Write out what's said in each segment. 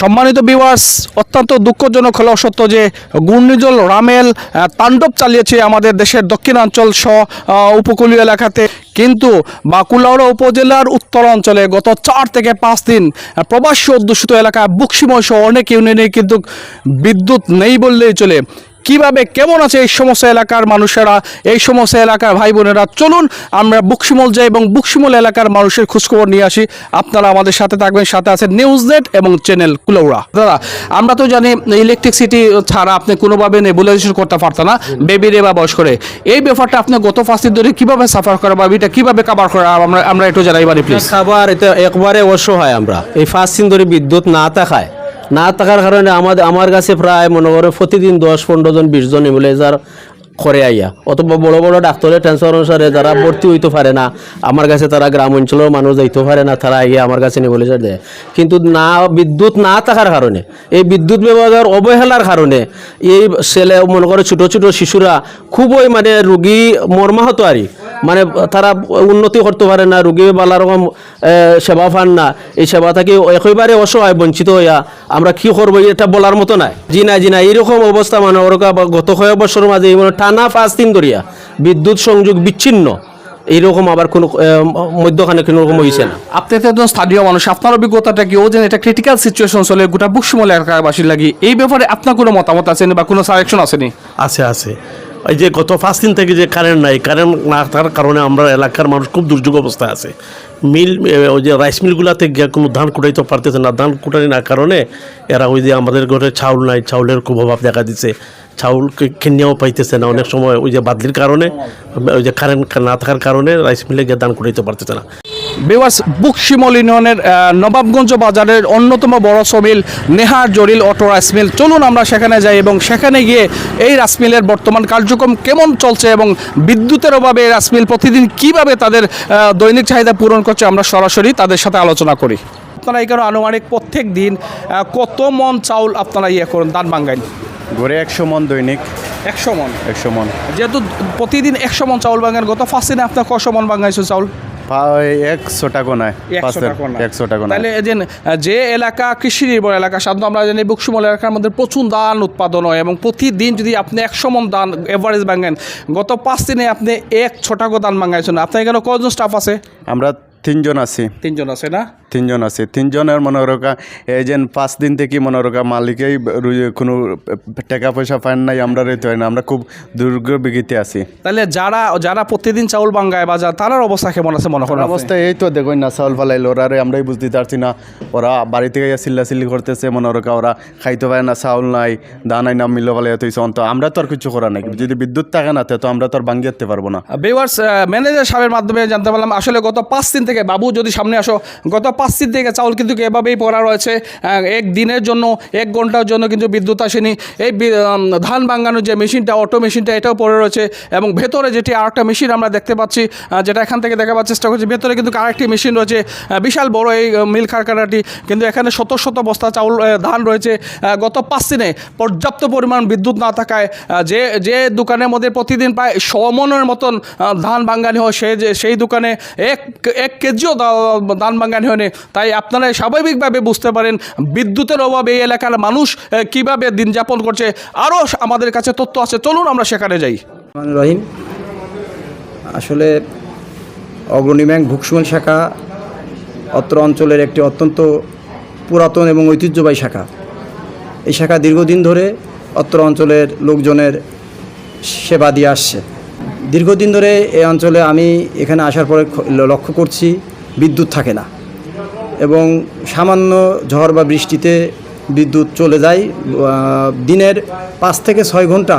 সম্মানিত বিওয়ার্স অত্যন্ত দুঃখজনক হলেও সত্য যে ঘূর্ণিঝড় রামেল তাণ্ডব চালিয়েছে আমাদের দেশের দক্ষিণাঞ্চল সহ উপকূলীয় এলাকাতে। কিন্তু বাঁকুড়া উপজেলার উত্তর অঞ্চলে গত চার থেকে পাঁচ দিন প্রবাসী অধ্যুষিত এলাকা বুকসিময় সহ অনেক ইউনিয়নে কিন্তু বিদ্যুৎ নেই বললেই চলে। কীভাবে, কেমন আছে এই সমস্ত এলাকার মানুষেরা, এই সমস্ত এলাকার ভাই বোনেরা? চলুন, আমরা বুকশিমল যাই এবং বুকশিমল এলাকার মানুষের খোঁজখবর নিয়ে আসি। আপনারা আমাদের সাথে থাকবেন। সাথে আছে নিউজ নেট এবং চ্যানেল কুলৌড়া দাদা, আমরা তো জানি ইলেকট্রিসিটি ছাড়া আপনি কোনোভাবে নেবুলাইজেশন করতে পারতেন না বেবিরে বা বয়স করে এই ব্যাপারটা আপনি গত পাঁচ দিন ধরে কীভাবে সাফার করা বা এটা কীভাবে কাভার করা আমরা আমরা একটু জানাই পারি প্লিজ খাবার এটা একবারে অসহায় আমরা। এই পাঁচ দিন ধরে বিদ্যুৎ না থাকায় না থাকার কারণে আমাদের আমার কাছে প্রায় মনে করে প্রতিদিন দশ, পনেরো জন, বিশ জন এমুলেজার করে আইয়া। অথবা বড় বড় ডাক্তারের ট্রান্সফার অনুসারে যারা ভর্তি হইতে পারে না, আমার কাছে তারা গ্রাম অঞ্চলের মানুষ যাইতে পারে না, তারা আইয়া আমার কাছে নেবুলাইজার দেয়। কিন্তু না, বিদ্যুৎ না থাকার কারণে, এই বিদ্যুৎ ব্যবহার অবহেলার কারণে, এই ছেলে মনে করে ছোট ছোট শিশুরা খুবই মানে রুগী মর্মাহত আরই। মানে তারা উন্নতি করতে পারে না রুগী বালা রকম সেবা পান না। এই সেবা থেকে একেবারে অসহায় বঞ্চিত হইয়া আমরা কি করব এটা বলার মতো নাই। জি না জি না এইরকম অবস্থা মানে ওরকা গত কয়েক বছরের মাঝে মানে টানা পাঁচ দিন ধরিয়া বিদ্যুৎ সংযোগ বিচ্ছিন্ন। এইরকম আবার কোনো মধ্যখানে কোনো রকম হয়েছে না। আপনি তো একজন স্থানীয় মানুষ আপনার অভিজ্ঞতাটা কি? ও যে এটা ক্রিটিক্যাল সিচুয়েশন চলে গোটা বুকসমল এলাকাবাসীর লাগি। এই ব্যাপারে আপনার কোনো মতামত আছে বা কোনো সাজেশন আসেনি আছে আছে। ওই যে গত পাঁচ দিন থেকে যে কারেন্ট নাই কারেন্ট না থাকার কারণে আমরা এলাকার মানুষ খুব দুর্যোগ অবস্থায় আছে। মিল ওই যে রাইস মিলগুলোতে গিয়ে কোনো ধান কুটাইতে পারতেছে না, ধান কুটানি না কারণে এরা ওই যে আমাদের ঘরে চাউল নাই, চাউলের খুব অভাব দেখা দিচ্ছে চাউল কে- কিনেও পাইতেছে না, অনেক সময় ওই যে বাদলির কারণে, ওই যে কারেন্ট না থাকার কারণে রাইস মিলে গিয়ে ধান কুটাইতে পারতেছে না। বেওয়াস বুকশিমল ইউনিয়নের নবাবগঞ্জ বাজারের অন্যতম বড় সমিল নেহার জরিল অটো রাইস মিল। চলুন আমরা সেখানে যাই এবং সেখানে গিয়ে এই রাইস মিলের বর্তমান কার্যক্রম কেমন চলছে এবং বিদ্যুতের অভাবে এই রাইস মিল প্রতিদিন কীভাবে তাদের দৈনিক চাহিদা পূরণ করছে আমরা সরাসরি তাদের সাথে আলোচনা করি। আপনারা এখানে আনুমানিক প্রত্যেক দিন কত মন চাউল আপনারা ইয়ে করেন দান বাঙ্গাইন? গড়ে একশো মন দৈনিক। একশো মন? একশো মন। যেহেতু প্রতিদিন একশো মন চাউল বাঙ্গান গত ফার্স্ট দিনে আপনার কশো মন বাঙ্গাইছো চাউল? একশোটা নয় একশো টাকা না। একশো টাকা নয়। তাহলে যে যে এলাকা কৃষি নির্ভর এলাকা সাধারণত আমরা জানি বুকসুমল এলাকার মধ্যে প্রচুর ধান উৎপাদন হয় এবং প্রতিদিন যদি আপনি একশো মন ধান এভারেজ ভাঙেন গত পাঁচ দিনে আপনি এক ছটাকো ধান ভাঙাইছেন। আপনার এখানে কজন স্টাফ আছে? আমরা তিনজন আছি। তিনজন আছে না? তিনজন আছে। তিনজনের মনে রকা এই যে পাঁচ দিন থেকে মনে রকা মালিকেই কোনো টাকা পয়সা পান নাই আমরা রইতে হয় না আমরা খুব দুর্গবিগিতে আছি। তাহলে যারা যারা প্রতিদিন চাউল ভাঙ্গায় বা যা তারার অবস্থা কেমন আছে মনে করেন অবস্থা এই তো দেখুন না চাউল ফালাইলো ওরা রে আমরাই বুঝতে পারছি না। ওরা বাড়ি থেকে চিল্লা চিল্লি করতেছে মনে রকা ওরা খাইতে পারে না চাউল নাই দান নাই না মিলো ফালাই তুইছে অন্ত আমরা তো আর কিছু করা নাই। যদি বিদ্যুৎ থাকে না তো আমরা তো আর ভাঙ্গি যেতে পারব না। বেওয়ার্স ম্যানেজার সাহেবের মাধ্যমে জানতে পারলাম আসলে গত পাঁচ দিন থেকে, বাবু যদি সামনে আসো, গত পাঁচ থেকে চাউল কিন্তু এভাবেই পড়া রয়েছে। এক দিনের জন্য, এক ঘণ্টার জন্য কিন্তু বিদ্যুৎ আসেনি। এই ধান ভাঙানোর যে মেশিনটা, অটো মেশিনটা, এটাও পড়ে রয়েছে এবং ভেতরে যেটি আরেকটা মেশিন আমরা দেখতে পাচ্ছি যেটা এখান থেকে দেখাবার চেষ্টা করছি, ভেতরে কিন্তু আরেকটি মেশিন রয়েছে বিশাল বড় এই মিল কারখানাটি। কিন্তু এখানে শত শত বস্তা চাউল ধান রয়েছে। গত পাঁচ দিনে পর্যাপ্ত পরিমাণ বিদ্যুৎ না থাকায় যে যে দোকানের মধ্যে প্রতিদিন প্রায় সমনের মতন ধান বাঙ্গানি হয়, সে যে, সেই দোকানে এক এক কেজিও দা- ধান বাঙ্গানি হয়নি। তাই আপনারা স্বাভাবিকভাবে বুঝতে পারেন, বিদ্যুতের অভাবে এই এলাকার মানুষ কীভাবে দিন যাপন করছে। আরও আমাদের কাছে তথ্য আছে, চলুন আমরা সেখানে যাই। রহিম। আসলে অগ্রণী ব্যাংক ভুকসুমল শাখা অত্র অঞ্চলের একটি অত্যন্ত পুরাতন এবং ঐতিহ্যবাহী শাখা। এই শাখা দীর্ঘদিন ধরে অত্র অঞ্চলের লোকজনের সেবা দিয়ে আসছে। দীর্ঘদিন ধরে এই অঞ্চলে আমি এখানে আসার পরে লক্ষ্য করছি, বিদ্যুৎ থাকে না। এবং সামান্য ঝড় বা বৃষ্টিতে বিদ্যুৎ চলে যায়। দিনের পাঁচ থেকে ছয় ঘণ্টা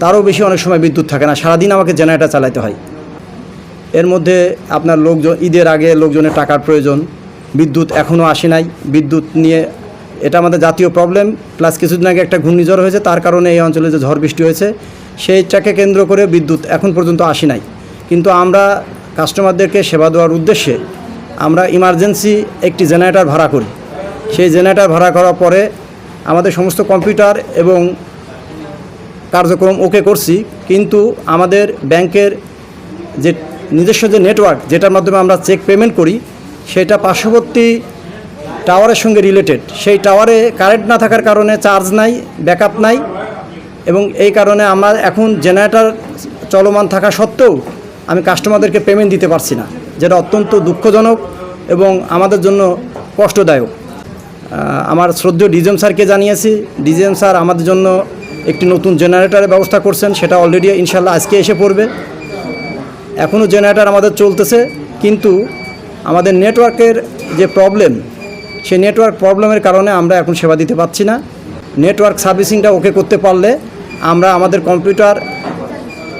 তারও বেশি অনেক সময় বিদ্যুৎ থাকে না। সারাদিন আমাকে জেনারেটর চালাতে হয়। এর মধ্যে আপনার লোকজন, ঈদের আগে লোকজনের টাকার প্রয়োজন। বিদ্যুৎ এখনও আসে নাই। বিদ্যুৎ নিয়ে এটা আমাদের জাতীয় প্রবলেম প্লাস কিছুদিন আগে একটা ঘূর্ণিঝড় হয়েছে, তার কারণে এই অঞ্চলে যে ঝড় বৃষ্টি হয়েছে সেইটাকে কেন্দ্র করে বিদ্যুৎ এখন পর্যন্ত আসে নাই। কিন্তু আমরা কাস্টমারদেরকে সেবা দেওয়ার উদ্দেশ্যে আমরা ইমার্জেন্সি একটি জেনারেটার ভাড়া করি। সেই জেনারেটার ভাড়া করার পরে আমাদের সমস্ত কম্পিউটার এবং কার্যক্রম ওকে করছি। কিন্তু আমাদের ব্যাংকের যে নিজস্ব যে নেটওয়ার্ক যেটার মাধ্যমে আমরা চেক পেমেন্ট করি, সেটা পার্শ্ববর্তী টাওয়ারের সঙ্গে রিলেটেড। সেই টাওয়ারে কারেন্ট না থাকার কারণে চার্জ নাই, ব্যাকআপ নাই। এবং এই কারণে আমার এখন জেনারেটার চলমান থাকা সত্ত্বেও আমি কাস্টমারদেরকে পেমেন্ট দিতে পারছি না। যেটা অত্যন্ত দুঃখজনক এবং আমাদের জন্য কষ্টদায়ক। আমার শ্রদ্ধেয় ডিজেম স্যারকে জানিয়েছি। ডিজেম স্যার আমাদের জন্য একটি নতুন জেনারেটারের ব্যবস্থা করছেন। সেটা অলরেডি ইনশাল্লাহ আজকে এসে পড়বে। এখনও জেনারেটার আমাদের চলতেছে। কিন্তু আমাদের নেটওয়ার্কের যে প্রবলেম সেই নেটওয়ার্ক প্রবলেমের কারণে আমরা এখন সেবা দিতে পারছি না। নেটওয়ার্ক সার্ভিসিংটা ওকে করতে পারলে আমরা আমাদের কম্পিউটার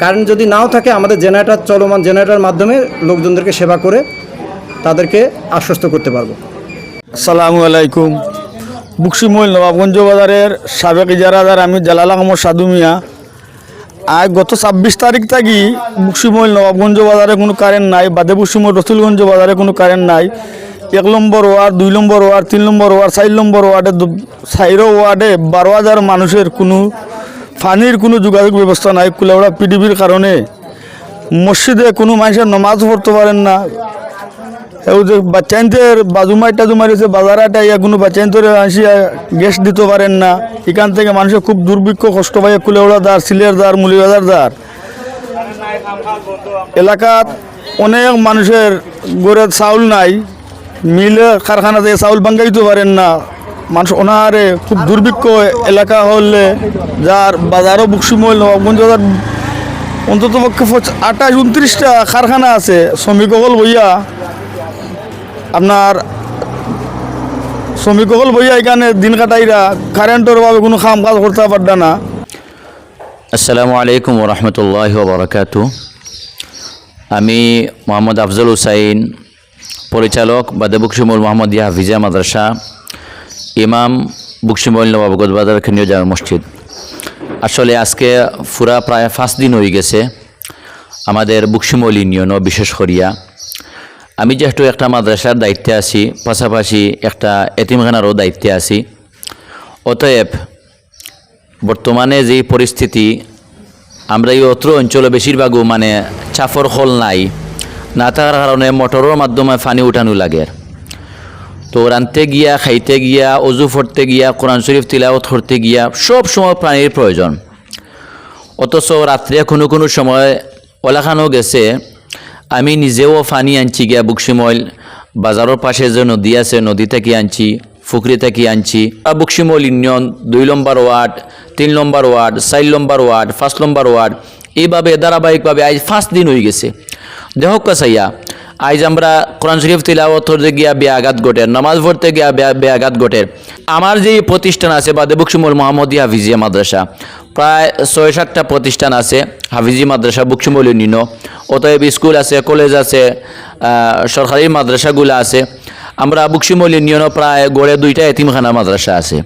কারেন্ট যদি নাও থাকে, আমাদের জেনারেটর, চলমান জেনারেটরের মাধ্যমে লোকজনদেরকে সেবা করে তাদেরকে আশ্বস্ত করতে পারব। আসসালামু আলাইকুম। বুকসিমল নবাবগঞ্জ বাজারের সাবেক ইজারাদার আমি জালাল আহমদ সাধু মিয়া। আর গত ছাব্বিশ তারিখ থাকি বুকসিমল নবাবগঞ্জ বাজারে কোনো কারেন্ট নাই, বাদে বুকসিমল রসুলগঞ্জ বাজারে কোনো কারেন্ট নাই। এক নম্বর ওয়ার্ড, দুই নম্বর ওয়ার্ড, তিন নম্বর ওয়ার্ড, চার নম্বর ওয়ার্ডে চাইরো ওয়ার্ডে বারো হাজার মানুষের কোনো পানির কোনো যোগাযোগ ব্যবস্থা নাই কুলাউড়া পিডিবির কারণে। মসজিদে কোনো মানুষের নমাজ পড়তে পারেন না। যে বাচ্চাইনদের বাজুমাই টাজুমাই রয়েছে বাজারাটা ইয়া কোনো বাচ্চাইনদের আসিয়া গ্যাস দিতে পারেন না। এখান থেকে মানুষের খুব দুর্ভিক্ষ কষ্ট পায় কুলেওড়া দার সিলের দার মুলিবাজার দার এলাকাত অনেক মানুষের গড়ে চাউল নাই। মিলে কারখানা থেকে চাউল বাঙ্গাইতে পারেন না। মানুষ অনাহারে খুব দুর্ভিক্ষ এলাকা হলে যার বাজারও বুকসুমল নবাবগঞ্জ অন্তত পক্ষে আঠাশ, উনত্রিশটা কারখানা আছে। শ্রমিকসকল বইয়া আপনার শ্রমিকসকল বইয়া এখানে দিন কাটাইরা কারেন্টের অভাবে কোনো কাম কাজ করতে পারবে না। আসসালামু আলাইকুম রহমতুল্লাহ বরকাত আমি মোহাম্মদ আফজল হুসাইন পরিচালক বাদে বুকশিমুল মোহাম্মদ ইয়া হাফিজা মাদ্রাসা, ইমাম বুকশিমুল নবাবগঞ্জ বাজার কেন্দ্রীয় জামা মসজিদ। আসলে আজকে পুরা প্রায় পাঁচ দিন হয়ে গেছে আমাদের বুকশিমল ইউনিয়নও বিশেষ করিয়া। আমি যেহেতু একটা মাদ্রাসার দায়িত্বে আছি, পাশাপাশি একটা এতিমখানারও দায়িত্বে আছি, অতএব বর্তমানে যে পরিস্থিতি, আমরা এই অত্র অঞ্চলে বেশিরভাগও মানে চাফর হল নাই। না থাকার কারণে মোটরের মাধ্যমে পানি উঠানো লাগে। তো রানতে গিয়া, খাইতে গিয়া, অজু ফরতে গিয়া কোরআন শরীফ তিলাওয়াত করতে গিয়া সব সময় পানির প্রয়োজন অথচ রাত্রে কোনো কোনো সময় ওলাখানো গেছে, আমি নিজেও পানি আনছি গিয়া বুকসিমল বাজারের পাশে যে নদী আছে, নদী থেকে আনছি ফুকরি থেকে আনছি আর বুকসিমল ইউনিয়ন, দুই নম্বর ওয়ার্ড তিন নম্বর ওয়ার্ড চার নম্বর ওয়ার্ড পাঁচ নম্বর ওয়ার্ড এইভাবে ধারাবাহিকভাবে আজ ফার্স্ট দিন হয়ে গেছে। দেহ কাছাইয়া। আজ আমরা কোরআন শরীফ তিলাওয়াত করতে গিয়া ব্যাঘাত ঘটের নামাজ পড়তে গিয়া ব্যাঘাত ঘটের আমার যে প্রতিষ্ঠান আছে বা দেবুকসিমুল মোহাম্মদী হাফিজিয়া মাদ্রাসা, প্রায় ছয় সাতটা প্রতিষ্ঠান আছে হাফিজি মাদ্রাসা বুকসিমুল ইউনিয়ন। অতএব স্কুল আছে, কলেজ আছে সরকারি মাদ্রাসাগুলো আছে। আমরা বুকসিমুল ইউনিয়নও প্রায় গড়ে দুইটা এতিমখানা মাদ্রাসা আছে।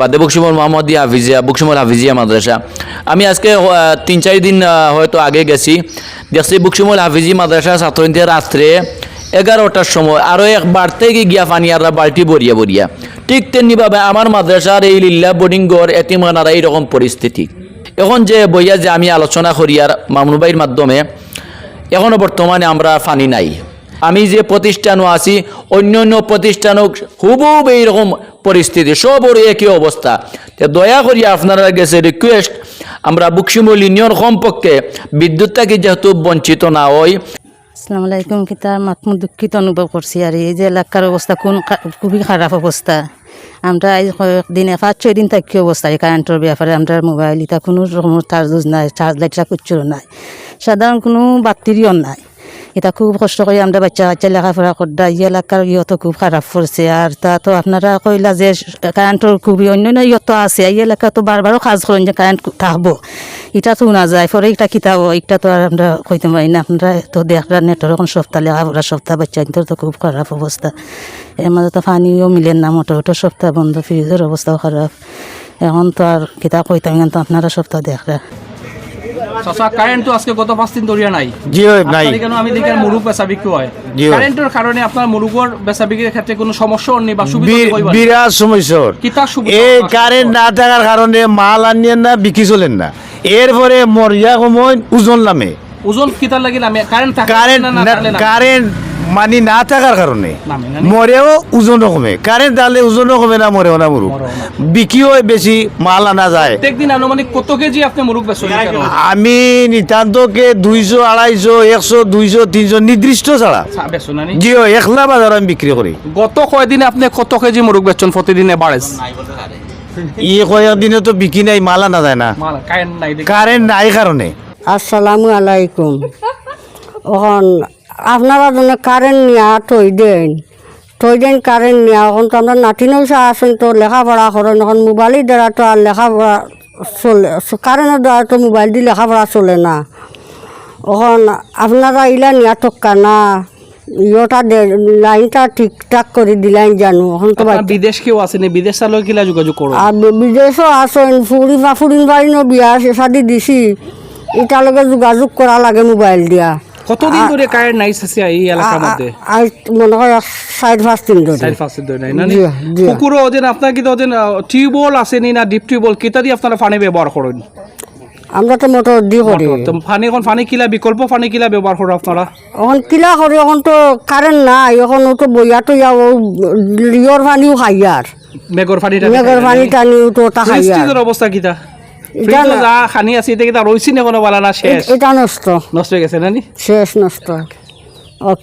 বাদে বুকসিমুল মোহাম্মদিয়া হাফিজিয়া বুকসিমুল হাফিজিয়া মাদ্রাসা। আমি আজকে তিন চার দিন হয়তো আগে গেছি। দেখছি বুকসিমুল হাফিজি মাদ্রাসা ছাত্রীদের রাত্রে এগারোটার সময় আরও এক বাড়তে গিয়ে গিয়া আর বালতি বরিয়া বরিয়া ঠিক তেমনিভাবে আমার মাদ্রাসার এই লিল্লা বোর্ডিং গড় এতিমখানার এইরকম পরিস্থিতি। এখন যে বইয়া যে আমি আলোচনা করি আর মামনুবাইয়ের মাধ্যমে এখনও বর্তমানে আমরা পানি নাই। আমি যে প্রতিষ্ঠানও আছি অন্য অন্য প্রতিষ্ঠানও হুবহুব এইরকম পরিস্থিতি, সবর একই অবস্থা। দয়া করি আপনারা গেছে রিকোয়েস্ট আমরা বুকসিমুল ইউনিয়ন কমপক্ষে বিদ্যুৎ থেকে যেহেতু বঞ্চিত না হই আসসালামু আলাইকুম কিতা মাতমু দুঃখিত অনুভব করছি, আর এই যে এলাকার অবস্থা কোন খুবই খারাপ অবস্থা। আমরা এই কয়েকদিনে পাঁচ, ছয় দিন থাকি অবস্থা, এই কারেন্টের ব্যাপারে আমরা মোবাইল এটা কোনো রকম চার্জ নাই চার্জ লাইটটা কিচ্ছু নাই। সাধারণ কোনো বাতিরিও নাই। এটা খুব কষ্ট করে, আমরা বাচ্চা বাচ্চা লেখাপড়া করতে এই এলাকার ইয়তো খুব খারাপ করছে। আর তা তো আপনারা কইলা যে কারেন্টের খুবই অন্য অন্য ইয়তো আছে, এই এলাকা তো বারবারও কাজ করেন যে কারেন্ট থাকব। এটা তো না যায়, পরে এটা কিতাব এটা তো আর আমরা কইতে পারি না। আপনারা তো দেখরা নেটর এখন সপ্তাহ লেখাপড়া সপ্তাহ, বাচ্চা তো খুব খারাপ অবস্থা। এর মাঝে তো পানিও মিলেন না, মোটর তো সপ্তাহ বন্ধ, ফ্রিজের অবস্থাও খারাপ। এখন তো আর কিতাব কইতাম কিন্তু আপনারা সপ্তাহ দেখরা চাচা আজকে গত পাঁচ দিন ধরিয়া নাই। জি নাই। কেন আমি দেখি মুরুগ বেচা বিক্রি হয়। কারেন্টের কারণে আপনার মুরুগর বেচা বিক্রির ক্ষেত্রে কোনো সমস্যা নেই বা সুবিধা? বিরাট সমস্যা কিতা সুবিধা এই কারেন্ট না থাকার কারণে মাল আনিয়েন না বিক্রি চলেন না। এরপরে মরিয়া সময় ওজন নামে। ওজন কিতা লাগিল আমি কারেন্ট কারেন্ট? কারেন্ট মানি না থাকার কারণে। মরেও ওজনও কমে। কারেন্ট আনলে ওজনও কমে না মরেও না মরুক। বিকিও বেশি মাল আনা যায়। প্রত্যেকদিন আনুমানিক কত কেজি আপনি মুরুখ বেচেন? আমি নিতান্তকে দুইশো আড়াইশো একশো দুইশো তিনশো নির্দিষ্ট ছাড়া। বেচেন না জিও একলা বাজার আমি বিক্রি করি। গত কয়দিনে আপনি কত কেজি মুরুখ বেচছেন প্রতিদিনে বাড়েস ই কয়েকদিনে তো বিক্রি নাই মাল আনা যায় না। কারেন্ট নাই দেখি। কারেন্ট নাই কারণে। আসসালামু আলাইকুম। এখন আপনারা জন্য কারেন্ট নিয়া থই দেন থই দেন কারেন্ট নিয়া এখন তো আমরা নাতি নৌসা আছেন তো লেখাপড়া করেন এখন মোবাইলের দ্বারা তো আর লেখাপড়া চলে কারেন্টের দ্বারা তো মোবাইল দিয়ে লেখাপড়া চলে না। এখন আপনারা ইলা নিয়া টক্কা না ইয়েটা দে- লাইনটা ঠিকঠাক করে দিলাইন জানো এখন তো বিদেশ কেউ আসেনি বিদেশ চালেও কিলা যোগাযোগ করো আর বিদেশও আছেন ফুরি বা ফুরিন বাড়িও বিয়া আছে শাদি দিছি এটালৈকে যোগাযোগ করা লাগে মোবাইল দিয়া। কতদিন ধরে কারেন্ট নাই চাচা এই এলাকার মধ্যে? আজ মনে হয় চার পাঁচ দিন ধরে। চার পাঁচ দিন ধরে নাই না নি? জি। পুকুরও ওদিন আপনার কি ওদিন টিউবওয়েল আসেনি না ডিপ টিউবওয়েল কেটা দিয়ে আপনারা পানি ব্যবহার করেন? আমরা তো মোটর দি করি। তো পানি এখন পানি কিলা বিকল্প পানি কিলা ব্যবহার করেন আপনারা? এখন কিলা করি এখন তো কারেন্ট নাই এখন তো বইয়া তো যাও লিয়র পানিও খাই আর মেঘর পানিটা মেঘর পানি টানিও তো ওটা খাই অবস্থা না- যা খানি আছে এটা কিটা রইছি না কোনো বালা না শেষ? এটা নষ্ট। নষ্ট হয়ে গেছে শেষ নষ্ট। ওকে